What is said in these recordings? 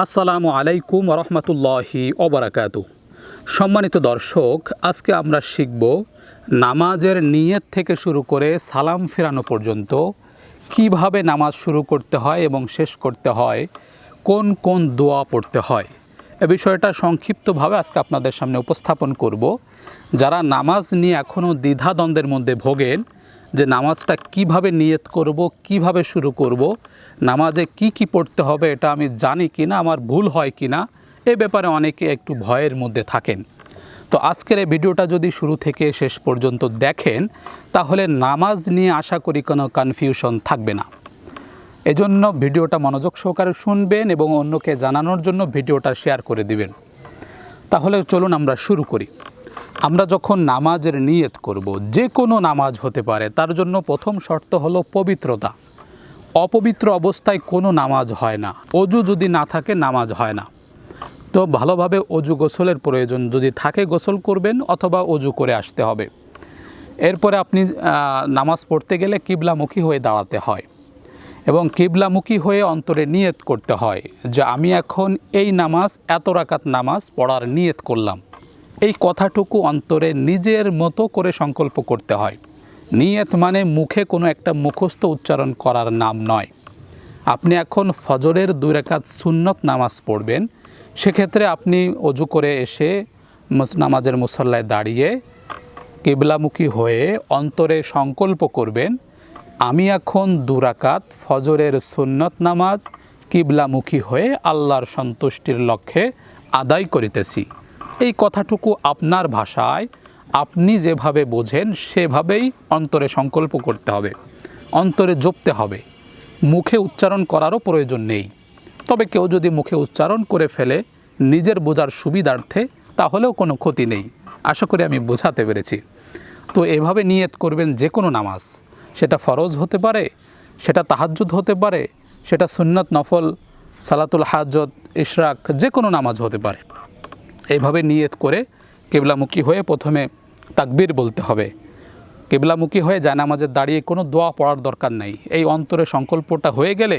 আসসালামু আলাইকুম রহমতুল্লাহি অবরাকাতু সম্মানিত দর্শক, আজকে আমরা শিখব নামাজের নিয়ত থেকে শুরু করে সালাম ফেরানো পর্যন্ত কীভাবে নামাজ শুরু করতে হয় এবং শেষ করতে হয়, কোন কোন দোয়া পড়তে হয়, এ বিষয়টা সংক্ষিপ্তভাবে আজকে আপনাদের সামনে উপস্থাপন করব। যারা নামাজ নিয়ে এখনও দ্বিধাদ্বন্দ্বের মধ্যে ভোগেন যে নামাজটা কীভাবে নিয়ত করব, কীভাবে শুরু করব, নামাজে কি কি পড়তে হবে এটা আমি জানি কি না আমার ভুল হয় কি না এ ব্যাপারে অনেকে একটু ভয়ের মধ্যে থাকেন। তো আজকের এই ভিডিওটা যদি শুরু থেকে শেষ পর্যন্ত দেখেন, তাহলে নামাজ নিয়ে আশা করি কোনো কনফিউশন থাকবে না। এজন্য ভিডিওটা মনোযোগ সহকারে শুনবেন এবং অন্যকে জানানোর জন্য ভিডিওটা শেয়ার করে দিবেন। তাহলে চলুন আমরা শুরু করি। আমরা যখন নামাজের নিয়ত করব, যে কোনো নামাজ হতে পারে, তার জন্য প্রথম শর্ত হলো পবিত্রতা। অপবিত্র অবস্থায় কোনো নামাজ হয় না। অজু যদি না থাকে, নামাজ হয় না। তো ভালোভাবে অজু গোসলের প্রয়োজন যদি থাকে, গোসল করবেন অথবা অজু করে আসতে হবে। এরপরে আপনি নামাজ পড়তে গেলে কিবলামুখী হয়ে দাঁড়াতে হয় এবং কিবলামুখী হয়ে অন্তরে নিয়ত করতে হয় যে আমি এখন এই নামাজ, এত রাকাত নামাজ পড়ার নিয়ত করলাম। এই কথাটুকু অন্তরে নিজের মতো করে সংকল্প করতে হয়। নিয়ত মানে মুখে কোনো একটা মুখস্থ উচ্চারণ করার নাম নয়। আপনি এখন ফজরের দুই রেখাত সুন্নত নামাজ পড়বেন। সেক্ষেত্রে আপনি অজু করে এসে নামাজের মুসল্লায় দাঁড়িয়ে কেবলামুখী হয়ে অন্তরে সংকল্প করবেন, আমি এখন দুরাকাত ফজরের সুন্নত নামাজ কিবলামুখী হয়ে আল্লাহর সন্তুষ্টির লক্ষ্যে আদায় করিতেছি। এই কথাটুকু আপনার ভাষায় আপনি যেভাবে বোঝেন, সেভাবেই অন্তরে সংকল্প করতে হবে। অন্তরে জপতে হবে। মুখে উচ্চারণ করারও প্রয়োজন নেই। তবে কেউ যদি মুখে উচ্চারণ করে ফেলে নিজের বোঝার সুবিধার্থে, তাহলেও কোনো ক্ষতি নেই। আশা করি আমি বোঝাতে পেরেছি। তো এভাবে নিয়ত করবেন যে কোনো নামাজ। সেটা ফরজ হতে পারে, সেটা তাহাজ্জুদ হতে পারে, সেটা সুন্নত নফল, সালাতুল হাজত ইশরাক যে কোনো নামাজ হতে পারে। এইভাবে নিয়ত করে কেবলামুখী হয়ে প্রথমে তাকবীর বলতে হবে। কেবলামুখী হয়ে জায়নামাজের দাঁড়িয়ে কোনো দোয়া পড়ার দরকার নেই। এই অন্তরে সংকল্পটা হয়ে গেলে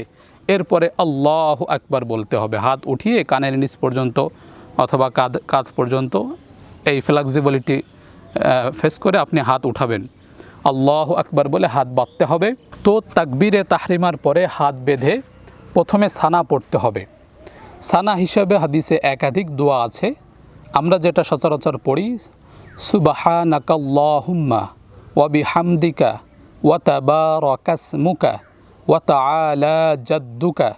এরপরে আল্লাহ একবার বলতে হবে। হাত উঠিয়ে কানের নিচ পর্যন্ত অথবা কাঁধ কাঁধ পর্যন্ত এই ফ্লেক্সিবিলিটি ফেস করে আপনি হাত উঠাবেন। আল্লাহ আকবার বলে হাত বাঁধতে হবে। তো তাকবীরে তাহরিমার পরে হাত বেঁধে প্রথমে সানা পড়তে হবে। সানা হিসাবে হাদিসে একাধিক দোয়া আছে। আমরা যেটা সচরাচর পড়ি, সুবাহানাকাল্লাহুম্মা ওয়াবি হামদিকা ওয়াতাবারাকাসমুকা ওয়াতাআলা জাদ্দুকা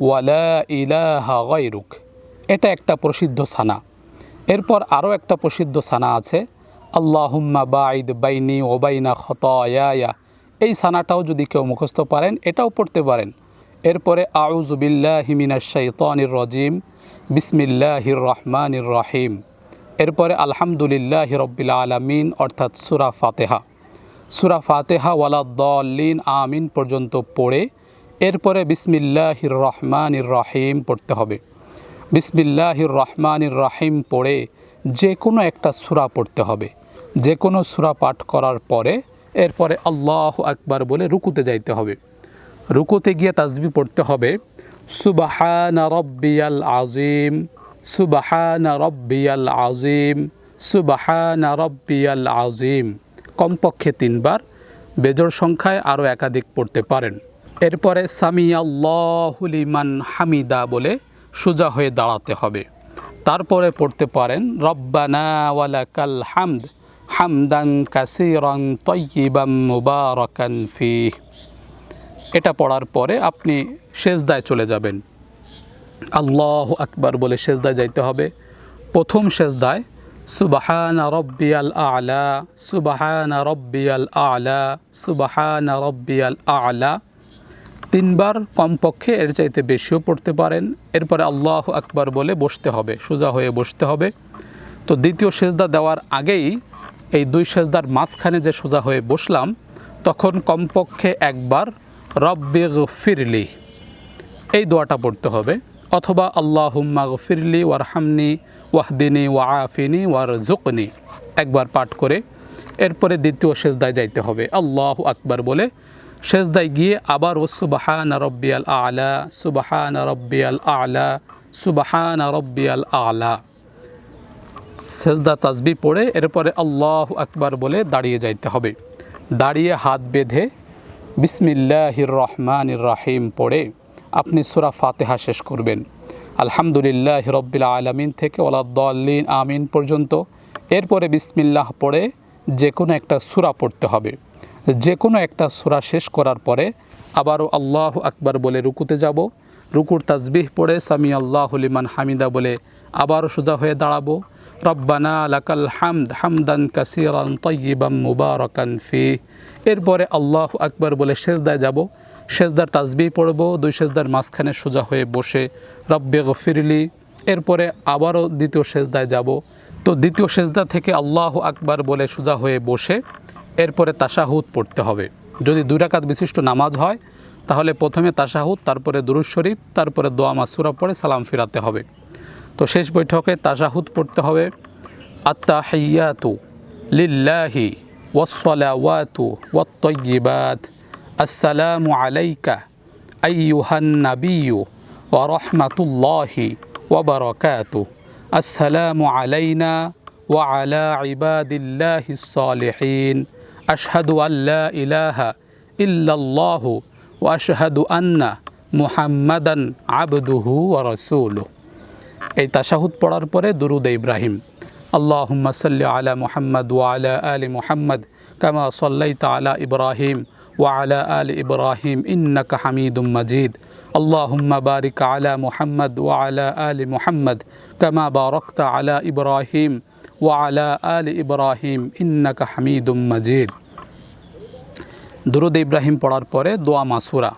ওয়ালা ইলাহা গায়রুক। এটা একটা প্রসিদ্ধ সানা। এরপর আরও একটা প্রসিদ্ধ সানা আছে, আল্লাহুম্মা বাইদ বাইনি ওবাইনা খতায়া এই সানাটাও যদি কেউ মুখস্থ পারেন, এটাও পড়তে পারেন। এরপরে আউজুবিল্লাহি মিনাশ শাইতানির রাজিম। বিসমিল্লাহির রহমানির রহিম। এরপরে আলহামদুলিল্লাহ রব্বিল আলামিন, অর্থাৎ সুরা ফাতেহা। সুরা ফাতেহা ওয়ালা দলিন আমিন পর্যন্ত পড়ে, এরপরে বিসমিল্লাহির রহমানির রহিম পড়তে হবে। বিসমিল্লাহির রহমানির রহিম পড়ে যে কোনো একটা সূরা পড়তে হবে। যে কোনো সুরা পাঠ করার পরে এরপরে আল্লাহ আকবার বলে রুকুতে যাইতে হবে। রুকুতে গিয়ে তাজবি পড়তে হবে। সুবাহানা রব্বিয়াল আজিম সুবাহানা রব্বিয়াল আজিম সুবাহানা রব্বিয়াল আজিম কমপক্ষে তিনবার বেজোর সংখ্যায় আরও একাধিক পড়তে পারেন। এরপরে সামিয়াল্লাহুলিমান হামিদা বলে সোজা হয়ে দাঁড়াতে হবে। তারপরে পড়তে পারেন, রব্বানা ওয়ালাকাল হামদ হামদাং কাসিরং তৈবাম মুবারকান ফিহ। এটা পড়ার পরে আপনি সেজদায় চলে যাবেন। আল্লাহ আকবার বলে সেজদায় যাইতে হবে। প্রথম সেজদায়, সুবাহান রব্বিয়াল আলা, সুবাহান রব্বিয়াল আলা, সুবাহান রব্বিয়াল আলা। তিনবার কমপক্ষে এর চাইতে বেশিও পড়তে পারেন। এরপরে আল্লাহ আকবার বলে বসতে হবে, সোজা হয়ে বসতে হবে। তো দ্বিতীয় সেজদা দেওয়ার আগেই এই দুই সেজদার মাঝখানে যে সোজা হয়ে বসলাম, তখন কমপক্ষে একবার রব্বে ফিরলি এই দোয়াটা পড়তে হবে। অথবা আল্লাহ আল্লাহুম্মা গফিরলি ওয়ারহামনি, ওয়াহদিনী ওয়া আফিনি ওয়ার জুকনি একবার পাঠ করে এরপরে দ্বিতীয় সেজদায় যাইতে হবে। আল্লাহ আকবার বলে সেজদায় গিয়ে আবার ও সুবাহান রব্বিয়াল আলা, সুবাহান রব্বিয়াল আলা, সুবাহান রব্বিয়াল আলা। সেজদা তাসবি পড়ে এরপরে আল্লাহ আকবার বলে দাঁড়িয়ে যাইতে হবে। দাঁড়িয়ে হাত বেঁধে বিসমিল্লাহির রহমানির রাহিম পড়ে আপনি সুরা ফাতেহা শেষ করবেন। আলহামদুলিল্লাহ রব্বিল আলমিন থেকে ওলাদ্দিন আমিন পর্যন্ত। এরপরে বিসমিল্লাহ পড়ে যে কোনো একটা সুরা পড়তে হবে। যে কোনো একটা সুরা শেষ করার পরে আবারও আল্লাহ আকবার বলে রুকুতে যাব। রুকুর তাজবিহ পড়ে সামি আল্লাহ লিমান হামিদা বলে আবারও সোজা হয়ে দাঁড়াবো। রব্বানা লাকাল হামদ হামদান কাসিরান তয়্যিবাম মুবারকান ফি। এরপরে আল্লাহ আকবার বলে শেষদায় যাব শেষদার তাজবি পড়ব, দুই শেষদার মাঝখানে সোজা হয়ে বসে রব্বে গফিরলি। এরপরে আবারও দ্বিতীয় শেষদায় যাব। তো দ্বিতীয় শেষদা থেকে আল্লাহ আকবার বলে সোজা হয়ে বসে এরপরে তাশাহুদ পড়তে হবে। যদি দুই রাকাত বিশিষ্ট নামাজ হয়, তাহলে প্রথমে তাশাহুদ, তারপরে দুরুজ শরীফ, তারপরে দোয়া মাসুরা পড়ে সালাম ফিরাতে হবে। তো শেষ বৈঠকে তাশাহুদ পড়তে হবে। আত্তাহিয়াতু লিল্লাহি ওয়াসসালাওয়াতু ওয়াত্তাইয়িবাত আসসালামু আলাইকা আইয়ুহান নাবিয়্যু ওয়া রাহমাতুল্লাহি ওয়া বারাকাতুহু আসসালামু আলাইনা ওয়া আলা ইবাদিল্লাহিস সালিহিন আশহাদু আল্লা ইলাহা ইল্লাল্লাহু ওয়া আশহাদু আন্না মুহাম্মাদান আবদুহু ওয়া রাসূলুহু। এই তাশাহুদ পড়ার পরে দুরুদ ইব্রাহিম আল্লাহুম্মা সাল্লি আলা মুহাম্মদ ওয়া আলা আলি মুহাম্মদ কামা সাল্লাইতা আলা ইব্রাহিম ওয়া আলা আলি ইব্রাহিম ইন্নাকা হামিদুম মাজিদ اللهم بارك على محمد وعلى آل محمد كما باركت على إبراهيم وعلى آل إبراهيم إنك حميد مجيد দুরুদ ইব্রাহিম পড়ার পরে দোয়া মাসুরা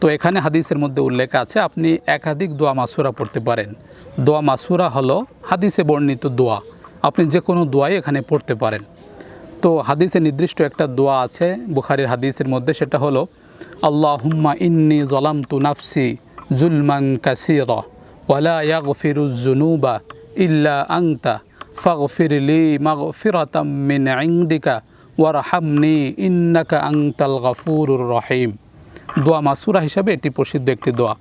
তো এখানে হাদিসের মধ্যে উল্লেখ আছে আপনি একাধিক দোয়া মাসুরা পড়তে পারেন দোয়া মাসুরা হলো হাদিসে বর্ণিত দোয়া। আপনি যে কোনো দোয়াই এখানে পড়তে পারেন। তো হাদিসে নির্দিষ্ট একটা দোয়া আছে, বুখারির হাদিসের মধ্যে সেটা হলো, আল্লাহুম্মা ইন্নি জলাম তু নাফসি জুলমান কাসির ওয়ালা ইয়াগফিরুজ জুনুবা ইল্লা আংতা ফাগফির লি মাগফিরাতাম মিন ওয়ারহামনি ইন্নাকা আংতাল গাফুরুর রহিম। দোয়া মাসুরা হিসাবে এটি প্রসিদ্ধ একটি দোয়া।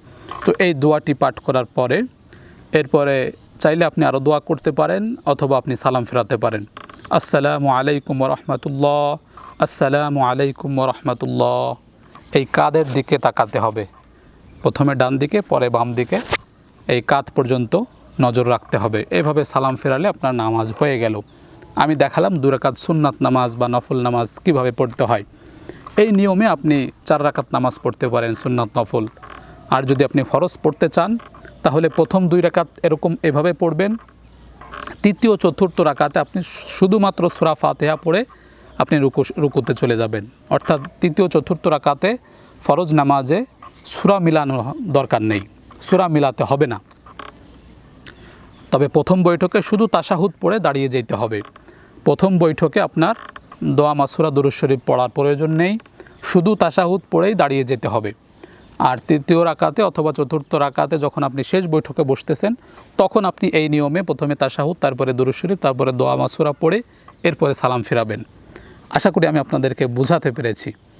তো এই দোয়াটি পাঠ করার পরে এরপরে চাইলে আপনি আরও দোয়া করতে পারেন অথবা আপনি সালাম ফেরাতে পারেন। আসসালামু আলাইকুম রহমতুল্লাহ। আসসালামু আলাইকুম রহমতুল্লাহ। এই কাদের দিকে তাকাতে হবে। প্রথমে ডান দিকে, পরে বাম দিকে। এই কাত পর্যন্ত নজর রাখতে হবে। এভাবে সালাম ফেরালে আপনার নামাজ হয়ে গেল। আমি দেখালাম দুরাকাত সুন্নাত নামাজ বা নফল নামাজ কীভাবে পড়তে হয়। এই নিয়মে আপনি চার রাকাত নামাজ পড়তে পারেন সুন্নাত নফল। আর যদি আপনি ফরজ পড়তে চান তাহলে প্রথম দুই রাকাত এরকম এভাবে পড়বেন। তৃতীয়, চতুর্থ রাকাতে আপনি শুধুমাত্র সুরা ফাতেহা পড়ে আপনি রুকু, রুকুতে চলে যাবেন। অর্থাৎ তৃতীয়, চতুর্থ রাকাতে ফরজ নামাজে সুরা মিলানো দরকার নেই। সুরা মিলাতে হবে না। তবে প্রথম বৈঠকে শুধু তাশাহুদ পড়ে দাঁড়িয়ে যেতে হবে। প্রথম বৈঠকে আপনার দোয়া মাসুরা দুরুজ পড়ার প্রয়োজন নেই। শুধু তাশাহুদ পড়েই দাঁড়িয়ে যেতে হবে। আর তৃতীয় রাকাতে অথবা চতুর্থ রাকাতে যখন আপনি শেষ বৈঠকে বসতেছেন, তখন আপনি এই নিয়মে প্রথমে তাশাহুদ, তারপরে দুরুশরীফ তারপরে দোয়া মাসুরা পড়ে এরপরে সালাম ফিরাবেন। আশা করি আমি আপনাদেরকে বোঝাতে পেরেছি।